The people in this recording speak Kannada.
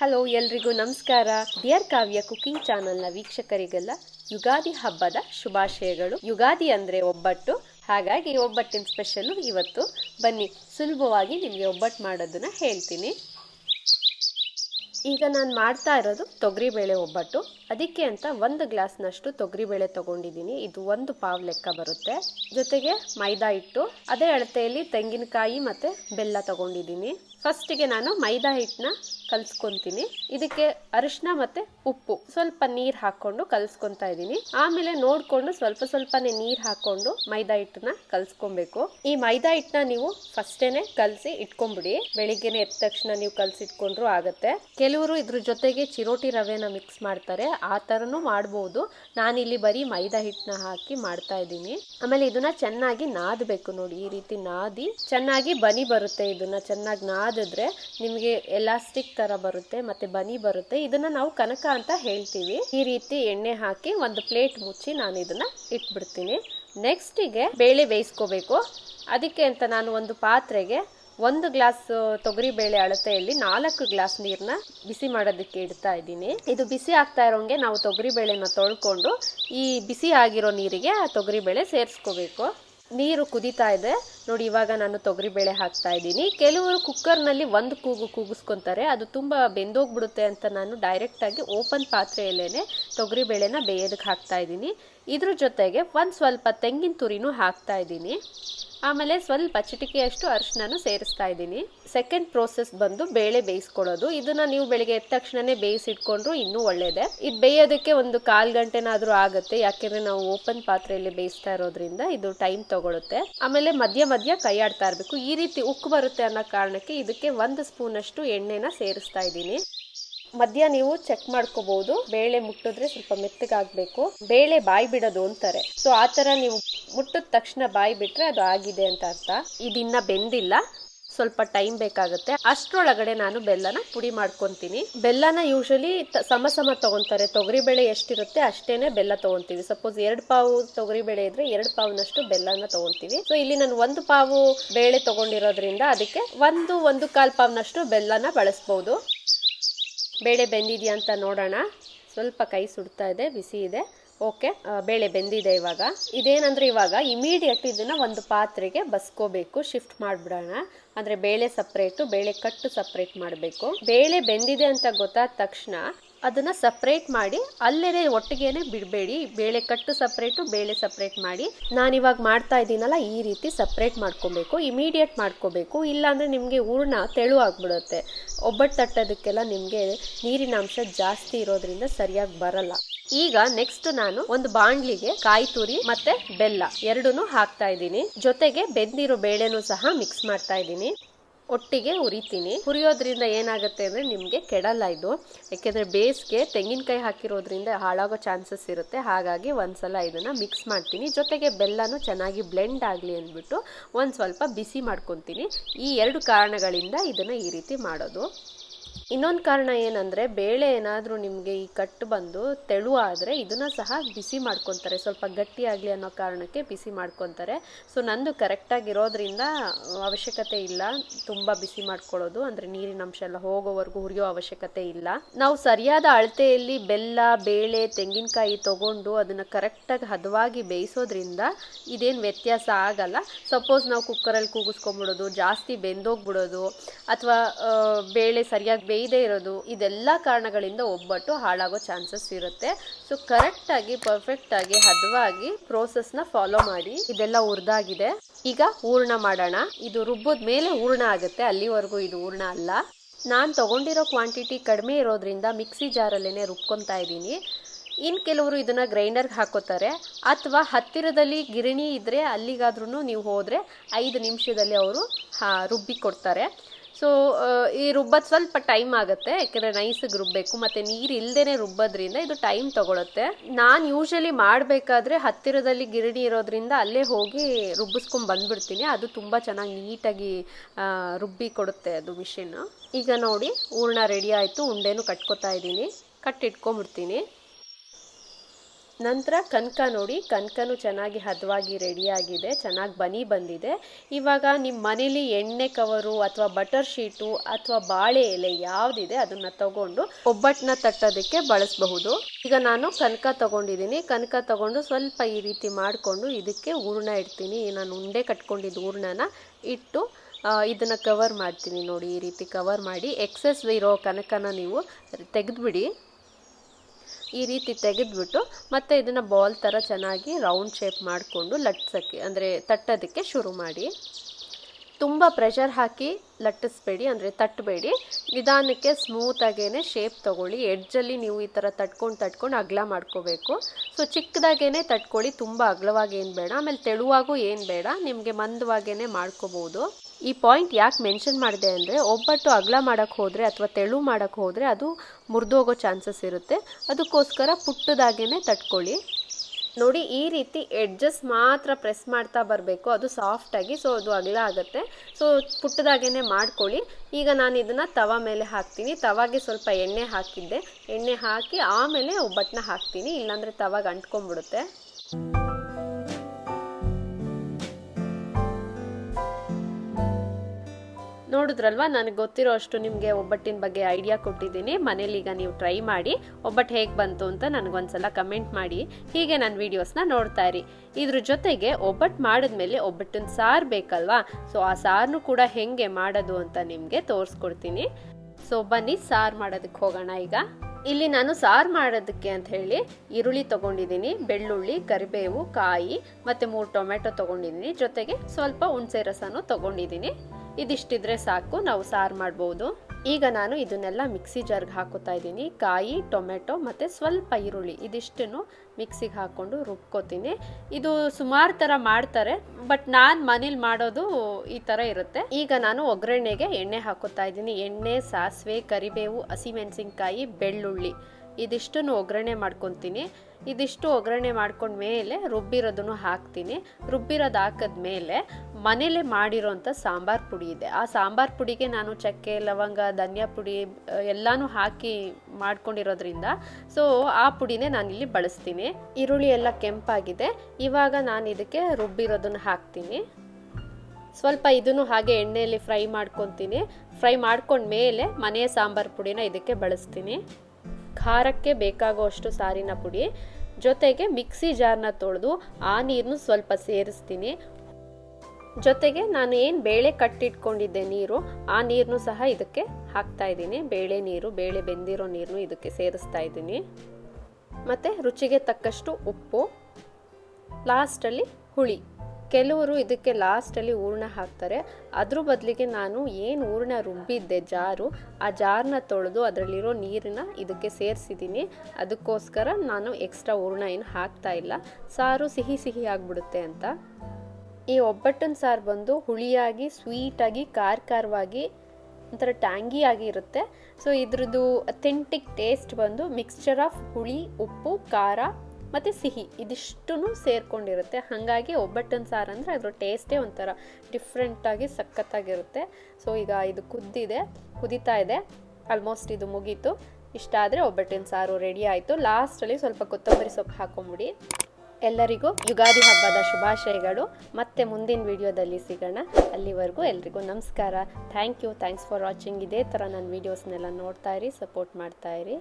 ಹಲೋ ಎಲ್ರಿಗೂ ನಮಸ್ಕಾರ. ಡಿಯರ್ ಕಾವ್ಯ ಕುಕಿಂಗ್ ಚಾನೆಲ್ನ ವೀಕ್ಷಕರಿಗೆಲ್ಲ ಯುಗಾದಿ ಹಬ್ಬದ ಶುಭಾಶಯಗಳು. ಯುಗಾದಿ ಅಂದ್ರೆ ಒಬ್ಬಟ್ಟು. ಹಾಗಾಗಿ ಒಬ್ಬಟ್ಟಿನ ಸ್ಪೆಷಲ್ ಇವತ್ತು ಬನ್ನಿ. ಸುಲಭವಾಗಿ ನಿಮಗೆ ಒಬ್ಬಟ್ಟು ಮಾಡೋದನ್ನ ಹೇಳ್ತೀನಿ. ಈಗ ನಾನು ಮಾಡ್ತಾ ಇರೋದು ತೊಗರಿಬೇಳೆ ಒಬ್ಬಟ್ಟು. ಅದಕ್ಕೆ ಅಂತ ಒಂದು ಗ್ಲಾಸ್ನಷ್ಟು ತೊಗರಿಬೇಳೆ ತಗೊಂಡಿದ್ದೀನಿ. ಇದು ಒಂದು ಪಾವ್ ಲೆಕ್ಕ ಬರುತ್ತೆ. ಜೊತೆಗೆ ಮೈದಾ ಹಿಟ್ಟು, ಅದೇ ಅಳತೆಯಲ್ಲಿ ತೆಂಗಿನಕಾಯಿ ಮತ್ತು ಬೆಲ್ಲ ತಗೊಂಡಿದ್ದೀನಿ. ಫಸ್ಟಿಗೆ ನಾನು ಮೈದಾ ಹಿಟ್ಟನ್ನ ಕಲ್ಸ್ಕೊಂತೀನಿ. ಇದಕ್ಕೆ ಅರಿಶಿನ ಮತ್ತೆ ಉಪ್ಪು. ಸ್ವಲ್ಪ ನೀರು ಹಾಕೊಂಡು ಕಲ್ಸ್ಕೊಂತಾ ಇದ್ದೀನಿ. ಆಮೇಲೆ ನೋಡಿಕೊಂಡು ಸ್ವಲ್ಪ ಸ್ವಲ್ಪನೇ ನೀರು ಹಾಕೊಂಡು ಮೈದಾ ಹಿಟ್ಟನ್ನ ಕಲ್ಸ್ಕೊಬೇಕು. ಈ ಮೈದಾ ಹಿಟ್ಟನ್ನ ನೀವು ಫಸ್ಟೇನೆ ಕಲಸಿ ಇಟ್ಕೊಂಡ್ಬಿಡಿ ಬೆಳಿಗ್ಗೆನೆ ಎದ್ದ ತಕ್ಷಣ ನೀವು ಕಲ್ಸಿ ಆಗುತ್ತೆ. ಕೆಲವರು ಇದ್ರ ಜೊತೆಗೆ ಚಿರೋಟಿ ರವೆನ ಮಿಕ್ಸ್ ಮಾಡ್ತಾರೆ. ಆ ತರನು ಮಾಡ್ಬೋದು. ನಾನಿಲ್ಲಿ ಬರೀ ಮೈದಾ ಹಿಟ್ಟನ್ನ ಹಾಕಿ ಮಾಡ್ತಾ ಇದ್ದೀನಿ. ಆಮೇಲೆ ಇದನ್ನ ಚೆನ್ನಾಗಿ ನಾದಬೇಕು ನೋಡಿ. ಈ ರೀತಿ ನಾದಿ ಚೆನ್ನಾಗಿ ಬನಿ ಬರುತ್ತೆ ಇದನ್ನ. ಚೆನ್ನಾಗಿ ನಾದಿದ್ರೆ ನಿಮಗೆ ಎಲಾಸ್ಟಿಕ್ ತರ ಬರುತ್ತೆ, ಮತ್ತೆ ಬನಿ ಬರುತ್ತೆ. ಇದನ್ನ ನಾವು ಕನಕ ಅಂತ ಹೇಳ್ತೀವಿ. ಈ ರೀತಿ ಎಣ್ಣೆ ಹಾಕಿ ಒಂದು ಪ್ಲೇಟ್ ಮುಚ್ಚಿ ನಾನು ಇದನ್ನ ಇಟ್ಬಿಡ್ತೀನಿ. ನೆಕ್ಸ್ಟಿಗೆ ಬೇಳೆ ಬೇಯಿಸ್ಕೋಬೇಕು. ಅದಕ್ಕೆ ಅಂತ ನಾನು ಒಂದು ಪಾತ್ರೆಗೆ ಒಂದು ಗ್ಲಾಸ್ ತೊಗರಿ ಬೇಳೆ ಅಳತೆಯಲ್ಲಿ ನಾಲ್ಕು ಗ್ಲಾಸ್ ನೀರನ್ನ ಬಿಸಿ ಮಾಡೋದಕ್ಕೆ ಇಡ್ತಾ ಇದ್ದೀನಿ. ಇದು ಬಿಸಿ ಆಗ್ತಾ ಇರೋಂಗೆ ನಾವು ತೊಗರಿ ಬೇಳೆನ ತೊಳ್ಕೊಂಡು ಈ ಬಿಸಿ ಆಗಿರೋ ನೀರಿಗೆ ಆ ತೊಗರಿ ಬೇಳೆ ಸೇರಿಸ್ಕೋಬೇಕು. ನೀರು ಕುದೀತಾ ಇದೆ. ನೋಡಿ, ಇವಾಗ ನಾನು ತೊಗರಿ ಬೇಳೆ ಹಾಕ್ತಾ ಇದ್ದೀನಿ. ಕೆಲವರು ಕುಕ್ಕರ್ನಲ್ಲಿ ಒಂದು ಕೂಗು ಕೂಗಿಸ್ಕೊಂತಾರೆ. ಅದು ತುಂಬ ಬೆಂದೋಗ್ಬಿಡುತ್ತೆ ಅಂತ ನಾನು ಡೈರೆಕ್ಟಾಗಿ ಓಪನ್ ಪಾತ್ರೆಯಲ್ಲೇನೆ ತೊಗರಿ ಬೇಳೆನ ಬೇಯೋದಕ್ಕೆ ಹಾಕ್ತಾ ಇದ್ದೀನಿ. ಇದ್ರ ಜೊತೆಗೆ ಒಂದು ಸ್ವಲ್ಪ ತೆಂಗಿನ ತುರಿನೂ ಹಾಕ್ತಾ ಇದ್ದೀನಿ. ಆಮೇಲೆ ಸ್ವಲ್ಪ ಚಿಟಿಕೆಯಷ್ಟು ಅರಿಶಿನ ಸೇರಿಸ್ತಾ ಇದ್ದೀನಿ. ಸೆಕೆಂಡ್ ಪ್ರೋಸೆಸ್ ಬಂದು ಬೇಳೆ ಬೇಯಿಸ್ಕೊಳ್ಳೋದು. ಇದನ್ನ ನೀವು ಬೆಳಿಗ್ಗೆ ಎದ್ದ ತಕ್ಷಣನೇ ಬೇಯಿಸಿಟ್ಕೊಂಡ್ರು ಇನ್ನೂ ಒಳ್ಳೇದೆ. ಇದು ಬೇಯೋದಕ್ಕೆ ಒಂದು ಕಾಲು ಗಂಟೆನಾದ್ರೂ ಆಗುತ್ತೆ. ಯಾಕೆಂದ್ರೆ ನಾವು ಓಪನ್ ಪಾತ್ರೆಯಲ್ಲಿ ಬೇಯಿಸ್ತಾ ಇರೋದ್ರಿಂದ ಇದು ಟೈಮ್ ತಗೊಳುತ್ತೆ. ಆಮೇಲೆ ಮಧ್ಯ ಮಧ್ಯ ಕೈ ಆಡ್ತಾ ಇರಬೇಕು. ಈ ರೀತಿ ಉಕ್ಕು ಬರುತ್ತೆ ಅನ್ನೋ ಕಾರಣಕ್ಕೆ ಇದಕ್ಕೆ ಒಂದು ಸ್ಪೂನ್ ಅಷ್ಟು ಎಣ್ಣೆನ ಸೇರಿಸ್ತಾ ಇದ್ದೀನಿ. ಮಧ್ಯ ನೀವು ಚೆಕ್ ಮಾಡ್ಕೋಬಹುದು. ಬೇಳೆ ಮುಟ್ಟಿದ್ರೆ ಸ್ವಲ್ಪ ಮೆತ್ತಗಾಗಬೇಕು. ಬೇಳೆ ಬಾಯಿ ಬಿಡೋದು ಅಂತಾರೆ. ಸೊ ಆತರ ನೀವು ಮುಟ್ಟಿದ ತಕ್ಷಣ ಬಾಯಿ ಬಿಟ್ರೆ ಅದು ಆಗಿದೆ ಅಂತ ಅರ್ಥ. ಇದಿನ್ನ ಬೆಂದಿಲ್ಲ. ಸ್ವಲ್ಪ ಟೈಮ್ ಬೇಕಾಗುತ್ತೆ. ಅಷ್ಟರೊಳಗಡೆ ನಾನು ಬೆಲ್ಲನ ಪುಡಿ ಮಾಡ್ಕೊಂತೀನಿ. ಬೆಲ್ಲನ ಯೂಶಲಿ ಸಮ ಸಮ ತಗೊಂತಾರೆ. ತೊಗರಿ ಬೇಳೆ ಎಷ್ಟಿರುತ್ತೆ ಅಷ್ಟೇನೆ ಬೆಲ್ಲ ತಗೊಂತೀವಿ. ಸಪೋಸ್ ಎರಡು ಪಾವು ತೊಗರಿ ಬೇಳೆ ಇದ್ರೆ ಎರಡು ಪಾವಿನಷ್ಟು ಬೆಲ್ಲನ ತಗೊಂತೀವಿ. ಸೊ ಇಲ್ಲಿ ನಾನು ಒಂದು ಪಾವು ಬೇಳೆ ತಗೊಂಡಿರೋದ್ರಿಂದ ಅದಕ್ಕೆ ಒಂದು ಒಂದು ಕಾಲು ಪಾವ್ನಷ್ಟು ಬೆಲ್ಲನ ಬಳಸ್ಬೋದು. ಬೇಳೆ ಬೆಂದಿದೆಯಾ ಅಂತ ನೋಡೋಣ. ಸ್ವಲ್ಪ ಕೈ ಸುಡ್ತಾ ಇದೆ, ಬಿಸಿ ಇದೆ. ಓಕೆ ಬೇಳೆ ಬೆಂದಿದೆ ಇವಾಗ. ಇದೇನಂದ್ರೆ ಇವಾಗ ಇಮಿಡಿಯೇಟ್ ಇದನ್ನ ಒಂದು ಪಾತ್ರೆಗೆ ಬಸ್ಕೋಬೇಕು ಶಿಫ್ಟ್ ಮಾಡ್ಬಿಡೋಣ. ಅಂದ್ರೆ ಬೇಳೆ ಸಪ್ರೇಟು ಬೇಳೆ ಕಟ್ಟು ಸಪ್ರೇಟ್ ಮಾಡಬೇಕು. ಬೇಳೆ ಬೆಂದಿದೆ ಅಂತ ಗೊತ್ತಾದ ತಕ್ಷಣ ಅದನ್ನ ಸಪ್ರೇಟ್ ಮಾಡಿ ಅಲ್ಲೇ ಒಟ್ಟಿಗೆನೆ ಬಿಡಬೇಡಿ. ಬೇಳೆ ಕಟ್ಟು ಸಪ್ರೇಟು ಬೇಳೆ ಸಪ್ರೇಟ್ ಮಾಡಿ. ನಾನಿವಾಗ ಮಾಡ್ತಾ ಇದ್ದೀನಲ್ಲ, ಈ ರೀತಿ ಸಪ್ರೇಟ್ ಮಾಡ್ಕೋಬೇಕು ಇಮಿಡಿಯೇಟ್ ಮಾಡ್ಕೋಬೇಕು. ಇಲ್ಲಾಂದರೆ ನಿಮಗೆ ಹೂರ್ಣ ತೆಳು ಆಗಿಬಿಡುತ್ತೆ ಒಬ್ಬಟ್ಟು ತಟ್ಟೋದಕ್ಕೆಲ್ಲ ನಿಮಗೆ ನೀರಿನ ಅಂಶ ಜಾಸ್ತಿ ಇರೋದ್ರಿಂದ ಸರಿಯಾಗಿ ಬರಲ್ಲ. ಈಗ ನೆಕ್ಸ್ಟ್ ನಾನು ಒಂದು ಬಾಣ್ಲಿಗೆ ಕಾಯಿ ತುರಿ ಮತ್ತೆ ಬೆಲ್ಲ ಎರಡೂನು ಹಾಕ್ತಾ ಇದ್ದೀನಿ. ಜೊತೆಗೆ ಬೆಂದಿರೋ ಬೇಳೆನೂ ಸಹ ಮಿಕ್ಸ್ ಮಾಡ್ತಾ ಇದ್ದೀನಿ. ಒಟ್ಟಿಗೆ ಹುರಿತೀನಿ. ಹುರಿಯೋದ್ರಿಂದ ಏನಾಗುತ್ತೆ ಅಂದರೆ ನಿಮಗೆ ಕೆಡಲ್ಲ ಇದು. ಯಾಕೆಂದರೆ ಬೇಸ್ಗೆ ತೆಂಗಿನಕಾಯಿ ಹಾಕಿರೋದ್ರಿಂದ ಹಾಳಾಗೋ ಚಾನ್ಸಸ್ ಇರುತ್ತೆ. ಹಾಗಾಗಿ ಒಂದ್ಸಲ ಇದನ್ನು ಮಿಕ್ಸ್ ಮಾಡ್ತೀನಿ. ಜೊತೆಗೆ ಬೆಲ್ಲನೂ ಚೆನ್ನಾಗಿ ಬ್ಲೆಂಡ್ ಆಗಲಿ ಅಂದ್ಬಿಟ್ಟು ಒಂದು ಸ್ವಲ್ಪ ಬಿಸಿ ಮಾಡ್ಕೊತೀನಿ. ಈ ಎರಡು ಕಾರಣಗಳಿಂದ ಇದನ್ನು ಈ ರೀತಿ ಮಾಡೋದು. ಇನ್ನೊಂದು ಕಾರಣ ಏನಂದರೆ, ಬೇಳೆ ಏನಾದರೂ ನಿಮಗೆ ಈ ಕಟ್ಟು ಬಂದು ತೆಳು ಆದರೆ ಇದನ್ನು ಸಹ ಬಿಸಿ ಮಾಡ್ಕೊತಾರೆ. ಸ್ವಲ್ಪ ಗಟ್ಟಿಯಾಗಲಿ ಅನ್ನೋ ಕಾರಣಕ್ಕೆ ಬಿಸಿ ಮಾಡ್ಕೊತಾರೆ. ಸೊ ನಂದು ಕರೆಕ್ಟಾಗಿರೋದ್ರಿಂದ ಅವಶ್ಯಕತೆ ಇಲ್ಲ. ತುಂಬ ಬಿಸಿ ಮಾಡ್ಕೊಳ್ಳೋದು. ಅಂದರೆ ನೀರಿನ ಅಂಶ ಎಲ್ಲ ಹೋಗೋವರೆಗೂ ಹುರಿಯೋ ಅವಶ್ಯಕತೆ ಇಲ್ಲ. ನಾವು ಸರಿಯಾದ ಅಳತೆಯಲ್ಲಿ ಬೆಲ್ಲ, ಬೇಳೆ, ತೆಂಗಿನಕಾಯಿ ತಗೊಂಡು ಅದನ್ನು ಕರೆಕ್ಟಾಗಿ ಹದವಾಗಿ ಬೇಯಿಸೋದ್ರಿಂದ ಇದೇನು ವ್ಯತ್ಯಾಸ ಆಗಲ್ಲ. ಸಪೋಸ್ ನಾವು ಕುಕ್ಕರಲ್ಲಿ ಕೂಗಿಸ್ಕೊಂಬಿಡೋದು, ಜಾಸ್ತಿ ಬೆಂದೋಗ್ಬಿಡೋದು, ಅಥವಾ ಬೇಳೆ ಸರಿಯಾಗಿ ಬೇಯದೇ ಇರೋದು, ಇದೆಲ್ಲ ಕಾರಣಗಳಿಂದ ಒಬ್ಬಟ್ಟು ಹಾಳಾಗೋ ಚಾನ್ಸಸ್ ಇರುತ್ತೆ. ಸೊ ಕರೆಕ್ಟಾಗಿ ಪರ್ಫೆಕ್ಟಾಗಿ ಹದವಾಗಿ ಪ್ರೋಸೆಸ್ನ ಫಾಲೋ ಮಾಡಿ ಇದೆಲ್ಲ ಹುರಿದಾಗಿದೆ ಈಗ ಹೂರ್ಣ ಮಾಡೋಣ. ಇದು ರುಬ್ಬದ ಮೇಲೆ ಹೂರ್ಣ ಆಗುತ್ತೆ. ಅಲ್ಲಿವರೆಗೂ ಇದು ಹೂರ್ಣ ಅಲ್ಲ. ನಾನು ತಗೊಂಡಿರೋ ಕ್ವಾಂಟಿಟಿ ಕಡಿಮೆ ಇರೋದ್ರಿಂದ ಮಿಕ್ಸಿ ಜಾರಲ್ಲೇ ರುಬ್ಕೊತಾ ಇದ್ದೀನಿ. ಇನ್ನು ಕೆಲವರು ಇದನ್ನು ಗ್ರೈಂಡರ್ಗೆ ಹಾಕೋತಾರೆ. ಅಥವಾ ಹತ್ತಿರದಲ್ಲಿ ಗಿರಣಿ ಇದ್ದರೆ ಅಲ್ಲಿಗಾದ್ರೂ ನೀವು ಹೋದರೆ ಐದು ನಿಮಿಷದಲ್ಲಿ ಅವರು ರುಬ್ಬಿ ಕೊಡ್ತಾರೆ ಸೊ ಈ ರುಬ್ಬೋದು ಸ್ವಲ್ಪ ಟೈಮ್ ಆಗುತ್ತೆ, ಯಾಕೆಂದರೆ ನೈಸಿಗೆ ರುಬ್ಬಬೇಕು ಮತ್ತು ನೀರು ಇಲ್ಲದೇ ರುಬ್ಬೋದ್ರಿಂದ ಇದು ಟೈಮ್ ತಗೊಳುತ್ತೆ. ನಾನು ಯೂಶಲಿ ಮಾಡಬೇಕಾದ್ರೆ ಹತ್ತಿರದಲ್ಲಿ ಗಿರಣಿ ಇರೋದ್ರಿಂದ ಅಲ್ಲೇ ಹೋಗಿ ರುಬ್ಬಿಸ್ಕೊಂಡು ಬಂದ್ಬಿಡ್ತೀನಿ. ಅದು ತುಂಬ ಚೆನ್ನಾಗಿ ನೀಟಾಗಿ ರುಬ್ಬಿ ಕೊಡುತ್ತೆ ಅದು ಮಿಷಿನ್ ಈಗ ನೋಡಿ, ಹೂರ್ಣ ರೆಡಿ ಆಯಿತು, ಉಂಡೆನೂ ಕಟ್ಕೋತಾ ಇದ್ದೀನಿ. ಕಟ್ಟಿಟ್ಕೊಂಬಿಡ್ತೀನಿ ನಂತರ ಕನಕ ನೋಡಿ, ಕನಕನು ಚೆನ್ನಾಗಿ ಹದವಾಗಿ ರೆಡಿಯಾಗಿದೆ ಚೆನ್ನಾಗಿ ಬನಿ ಬಂದಿದೆ. ಇವಾಗ ನಿಮ್ಮ ಮನೇಲಿ ಎಣ್ಣೆ ಕವರು ಅಥವಾ ಬಟರ್ ಶೀಟು ಅಥವಾ ಬಾಳೆ ಎಲೆ ಯಾವುದಿದೆ ಅದನ್ನು ತಗೊಂಡು ಒಬ್ಬಟ್ಟನ್ನ ತಟ್ಟೋದಕ್ಕೆ ಬಳಸಬಹುದು. ಈಗ ನಾನು ಕನಕ ತಗೊಂಡಿದ್ದೀನಿ. ಕನಕ ತಗೊಂಡು ಸ್ವಲ್ಪ ಈ ರೀತಿ ಮಾಡಿಕೊಂಡು ಇದಕ್ಕೆ ಹೂರ್ಣ ಇಡ್ತೀನಿ. ನಾನು ಉಂಡೆ ಕಟ್ಕೊಂಡಿದ್ದು ಹೂರ್ಣನ ಇಟ್ಟು ಇದನ್ನು ಕವರ್ ಮಾಡ್ತೀನಿ ನೋಡಿ, ಈ ರೀತಿ ಕವರ್ ಮಾಡಿ. ಎಕ್ಸಸ್ ಇರೋ ಕನಕನ ನೀವು ತೆಗೆದುಬಿಡಿ. ಈ ರೀತಿ ತೆಗೆದ್ಬಿಟ್ಟು ಮತ್ತೆ ಇದನ್ನು ಬಾಲ್ ಥರ ಚೆನ್ನಾಗಿ ರೌಂಡ್ ಶೇಪ್ ಮಾಡಿಕೊಂಡು ಲಟ್ಸೋಕ್ಕೆ, ಅಂದರೆ ತಟ್ಟೋದಕ್ಕೆ ಶುರು ಮಾಡಿ. ತುಂಬ ಪ್ರೆಷರ್ ಹಾಕಿ ಲಟ್ಟಿಸ್ಬೇಡಿ, ಅಂದರೆ ತಟ್ಟಬೇಡಿ. ನಿಧಾನಕ್ಕೆ ಸ್ಮೂತಾಗೇ ಶೇಪ್ ತೊಗೊಳ್ಳಿ. ಎಡ್ಜಲ್ಲಿ ನೀವು ಈ ಥರ ತಟ್ಕೊಂಡು ತಟ್ಕೊಂಡು ಅಗಲ ಮಾಡ್ಕೋಬೇಕು. ಸೊ ಚಿಕ್ಕದಾಗೇ ತಟ್ಕೊಳ್ಳಿ, ತುಂಬ ಅಗಲವಾಗಿ ಏನು ಬೇಡ. ಆಮೇಲೆ ತೆಳುವಾಗೂ ಏನು ಬೇಡ, ನಿಮಗೆ ಮಂದವಾಗೇ ಮಾಡ್ಕೋಬೋದು. ಈ ಪಾಯಿಂಟ್ ಯಾಕೆ ಮೆನ್ಷನ್ ಮಾಡಿದೆ ಅಂದರೆ ಒಬ್ಬಟ್ಟು ಅಗಲ ಮಾಡೋಕ್ಕೆ ಹೋದರೆ ಅಥವಾ ತೆಳು ಮಾಡೋಕ್ಕೆ ಹೋದರೆ ಅದು ಮುರಿದೋಗೋ ಚಾನ್ಸಸ್ ಇರುತ್ತೆ. ಅದಕ್ಕೋಸ್ಕರ ಪುಟ್ಟದಾಗೇ ತಟ್ಕೊಳ್ಳಿ. ನೋಡಿ, ಈ ರೀತಿ ಎಡ್ಜಸ್ ಮಾತ್ರ ಪ್ರೆಸ್ ಮಾಡ್ತಾ ಬರಬೇಕು. ಅದು ಸಾಫ್ಟಾಗಿ ಸೊ ಅದು ಅಗಲ ಆಗುತ್ತೆ. ಸೊ ಪುಟ್ಟದಾಗೇ ಮಾಡ್ಕೊಳ್ಳಿ. ಈಗ ನಾನು ಇದನ್ನು ತವ ಮೇಲೆ ಹಾಕ್ತೀನಿ. ತವಾಗೆ ಸ್ವಲ್ಪ ಎಣ್ಣೆ ಹಾಕಿದ್ದೆ. ಎಣ್ಣೆ ಹಾಕಿ ಆಮೇಲೆ ಒಬ್ಬಟ್ಟನ್ನ ಹಾಕ್ತೀನಿ. ಇಲ್ಲಾಂದರೆ ತವಾಗ ಅಂಟ್ಕೊಂಡ್ಬಿಡುತ್ತೆ. ನೋಡಿದ್ರಲ್ವಾ? ನನಗೆ ಗೊತ್ತಿರೋ ಅಷ್ಟು ನಿಮಗೆ ಒಬ್ಬಟ್ಟಿನ ಬಗ್ಗೆ ಐಡಿಯಾ ಕೊಟ್ಟಿದ್ದೀನಿ. ಮನೇಲಿ ಈಗ ನೀವು ಟ್ರೈ ಮಾಡಿ, ಒಬ್ಬಟ್ಟು ಹೇಗೆ ಬಂತು ಅಂತ ನನಗೊಂದ್ಸಲ ಕಮೆಂಟ್ ಮಾಡಿ. ಹೀಗೆ ನನ್ನ ವೀಡಿಯೋಸ್ನ ನೋಡ್ತಾ ಇರಿ. ಇದ್ರ ಜೊತೆಗೆ ಒಬ್ಬಟ್ಟು ಮಾಡಿದ್ಮೇಲೆ ಒಬ್ಬಟ್ಟಿನ ಸಾರು ಬೇಕಲ್ವಾ? ಸೊ ಆ ಸಾರನ್ನು ಕೂಡ ಹೆಂಗೆ ಮಾಡೋದು ಅಂತ ನಿಮಗೆ ತೋರಿಸ್ಕೊಡ್ತೀನಿ. ಸೊ ಬನ್ನಿ, ಸಾರು ಮಾಡೋದಕ್ಕೆ ಹೋಗೋಣ ಈಗ. ಇಲ್ಲಿ ನಾನು ಸಾರು ಮಾಡೋದಕ್ಕೆ ಅಂತ ಹೇಳಿ ಈರುಳ್ಳಿ ತೊಗೊಂಡಿದ್ದೀನಿ, ಬೆಳ್ಳುಳ್ಳಿ, ಕರಿಬೇವು, ಕಾಯಿ, ಮತ್ತು ಮೂರು ಟೊಮೆಟೊ ತೊಗೊಂಡಿದ್ದೀನಿ. ಜೊತೆಗೆ ಸ್ವಲ್ಪ ಹುಣಸೆ ರಸನೂ ತೊಗೊಂಡಿದ್ದೀನಿ. ಇದಿಷ್ಟಿದ್ರೆ ಸಾಕು, ನಾವು ಸಾರು ಮಾಡ್ಬೋದು. ಈಗ ನಾನು ಇದನ್ನೆಲ್ಲ ಮಿಕ್ಸಿ ಜಾರ್ಗೆ ಹಾಕೋತಾ ಇದ್ದೀನಿ. ಕಾಯಿ, ಟೊಮೆಟೊ ಮತ್ತು ಸ್ವಲ್ಪ ಈರುಳ್ಳಿ ಇದಿಷ್ಟನ್ನು ಮಿಕ್ಸಿಗೆ ಹಾಕ್ಕೊಂಡು ರುಬ್ಕೋತೀನಿ. ಇದು ಸುಮಾರು ಥರ ಮಾಡ್ತಾರೆ, ಬಟ್ ನಾನು ಮನೇಲಿ ಮಾಡೋದು ಈ ಥರ ಇರುತ್ತೆ. ಈಗ ನಾನು ಒಗ್ಗರಣೆಗೆ ಎಣ್ಣೆ ಹಾಕೋತಾ ಇದ್ದೀನಿ. ಎಣ್ಣೆ, ಸಾಸಿವೆ, ಕರಿಬೇವು ಹಸಿಮೆಣಸಿನ್ಕಾಯಿ ಬೆಳ್ಳುಳ್ಳಿ. ಇದಿಷ್ಟನ್ನು ಒಗ್ಗರಣೆ ಮಾಡ್ಕೊತೀನಿ. ಇದಿಷ್ಟು ಒಗ್ಗರಣೆ ಮಾಡ್ಕೊಂಡ್ಮೇಲೆ ರುಬ್ಬಿರೋದನ್ನು ಹಾಕ್ತೀನಿ. ರುಬ್ಬಿರೋದು ಹಾಕಿದ್ಮೇಲೆ ಮನೇಲೆ ಮಾಡಿರೋಂಥ ಸಾಂಬಾರು ಪುಡಿ ಇದೆ. ಆ ಸಾಂಬಾರು ಪುಡಿಗೆ ನಾನು ಚಕ್ಕೆ, ಲವಂಗ, ಧನಿಯಾ ಪುಡಿ, ಎಲ್ಲನೂ ಹಾಕಿ ಮಾಡ್ಕೊಂಡಿರೋದ್ರಿಂದ ಸೊ ಆ ಪುಡಿನೇ ನಾನಿಲ್ಲಿ ಬಳಸ್ತೀನಿ. ಈರುಳ್ಳಿ ಎಲ್ಲ ಕೆಂಪಾಗಿದೆ. ಇವಾಗ ನಾನು ಇದಕ್ಕೆ ರುಬ್ಬಿರೋದನ್ನು ಹಾಕ್ತೀನಿ. ಸ್ವಲ್ಪ ಇದನ್ನು ಹಾಗೆ ಎಣ್ಣೆಯಲ್ಲಿ ಫ್ರೈ ಮಾಡ್ಕೊತೀನಿ. ಫ್ರೈ ಮಾಡ್ಕೊಂಡ್ಮೇಲೆ ಮನೆಯ ಸಾಂಬಾರು ಪುಡಿನ ಇದಕ್ಕೆ ಬಳಸ್ತೀನಿ. ಖಾರಕ್ಕೆ ಬೇಕಾಗುವಷ್ಟು ಸಾರಿನ ಪುಡಿ, ಜೊತೆಗೆ ಮಿಕ್ಸಿ ಜಾರ್ನ ತೊಳೆದು ಆ ನೀರನ್ನು ಸ್ವಲ್ಪ ಸೇರಿಸ್ತೀನಿ. ಜೊತೆಗೆ ನಾನು ಏನು ಬೇಳೆ ಕಟ್ಟಿಟ್ಕೊಂಡಿದ್ದೆ ನೀರು, ಆ ನೀರನ್ನು ಸಹ ಇದಕ್ಕೆ ಹಾಕ್ತಾ ಇದ್ದೀನಿ. ಬೇಳೆ ನೀರು, ಬೇಳೆ ಬೆಂದಿರೋ ನೀರನ್ನು ಇದಕ್ಕೆ ಸೇರಿಸ್ತಾ ಇದ್ದೀನಿ. ಮತ್ತು ರುಚಿಗೆ ತಕ್ಕಷ್ಟು ಉಪ್ಪು, ಲಾಸ್ಟಲ್ಲಿ ಹುಳಿ. ಕೆಲವರು ಇದಕ್ಕೆ ಲಾಸ್ಟಲ್ಲಿ ಹೂರ್ಣ ಹಾಕ್ತಾರೆ. ಅದ್ರ ಬದಲಿಗೆ ನಾನು ಏನು ಹೂರ್ಣ ರುಬ್ಬಿದ್ದೆ ಜಾರು, ಆ ಜಾರನ್ನ ತೊಳೆದು ಅದರಲ್ಲಿರೋ ನೀರನ್ನ ಇದಕ್ಕೆ ಸೇರಿಸಿದ್ದೀನಿ ಅದಕ್ಕೋಸ್ಕರ ನಾನು ಎಕ್ಸ್ಟ್ರಾ ಹೂರ್ಣ ಏನು ಹಾಕ್ತಾ ಇಲ್ಲ. ಸಾರು ಸಿಹಿ ಸಿಹಿ ಆಗಿಬಿಡುತ್ತೆ ಅಂತ. ಈ ಒಬ್ಬಟ್ಟಿನ ಸಾರು ಬಂದು ಹುಳಿಯಾಗಿ ಸ್ವೀಟಾಗಿ ಖಾರ ಖಾರವಾಗಿ ಒಂಥರ ಟ್ಯಾಂಗಿ ಆಗಿ ಇರುತ್ತೆ. ಸೊ ಇದ್ರದ್ದು ಅಥೆಂಟಿಕ್ ಟೇಸ್ಟ್ ಬಂದು ಮಿಕ್ಸ್ಚರ್ ಆಫ್ ಹುಳಿ, ಉಪ್ಪು, ಖಾರ ಮತ್ತು ಸಿಹಿ ಇದಿಷ್ಟೂ ಸೇರ್ಕೊಂಡಿರುತ್ತೆ. ಹಾಗಾಗಿ ಒಬ್ಬಟ್ಟಿನ ಸಾರು ಅಂದರೆ ಅದರ ಟೇಸ್ಟೇ ಒಂಥರ ಡಿಫ್ರೆಂಟಾಗಿ ಸಖತ್ತಾಗಿರುತ್ತೆ. ಸೊ ಈಗ ಇದು ಕುದ್ದಿದೆ, ಕುದೀತಾ ಇದೆ. ಆಲ್ಮೋಸ್ಟ್ ಇದು ಮುಗೀತು. ಇಷ್ಟ ಆದರೆ ಒಬ್ಬಟ್ಟಿನ ಸಾರು ರೆಡಿ ಆಯಿತು. ಲಾಸ್ಟಲ್ಲಿ ಸ್ವಲ್ಪ ಕೊತ್ತಂಬರಿ ಸೊಪ್ಪು ಹಾಕೊಂಬಿಡಿ. ಎಲ್ಲರಿಗೂ ಯುಗಾದಿ ಹಬ್ಬದ ಶುಭಾಶಯಗಳು. ಮತ್ತೆ ಮುಂದಿನ ವಿಡಿಯೋದಲ್ಲಿ ಸಿಗೋಣ. ಅಲ್ಲಿವರೆಗೂ ಎಲ್ರಿಗೂ ನಮಸ್ಕಾರ. Thank you thanks for watching ಇದೇ ಥರ ನನ್ನ ವೀಡಿಯೋಸ್ನೆಲ್ಲ ನೋಡ್ತಾ ಇರಿ ಸಪೋರ್ಟ್ ಮಾಡ್ತಾ ಇರಿ.